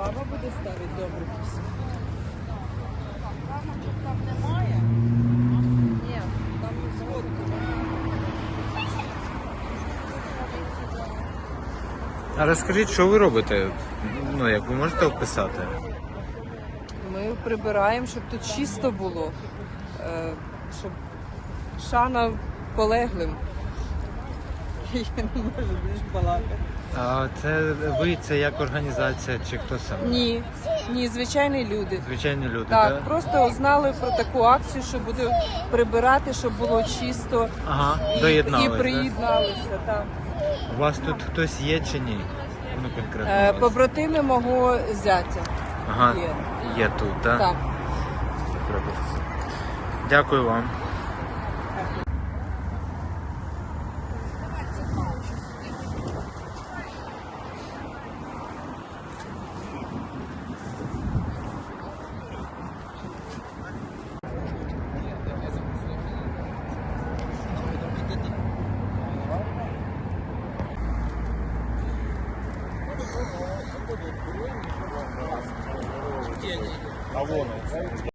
Баба буде ставити добре. кісу. Там, там немає. Ні, там зводку. А розкажіть, що ви робите? Ну, як ви можете описати? Ми прибираємо, щоб тут чисто було, е, щоб шана полеглим. Я не можу більш балакати. А це ви це як організація чи хто саме? Ні, ні, звичайні люди. Звичайні люди, Так, так? просто знали про таку акцію, що буде прибирати, щоб було чисто Ага, і, доєдналися. і приєдналися. Так. У вас тут хтось є чи ні? Ну, конкретно. Е, у вас. побратими мого зятя. Ага, є. є тут, так? Так. Дякую вам. А вон он.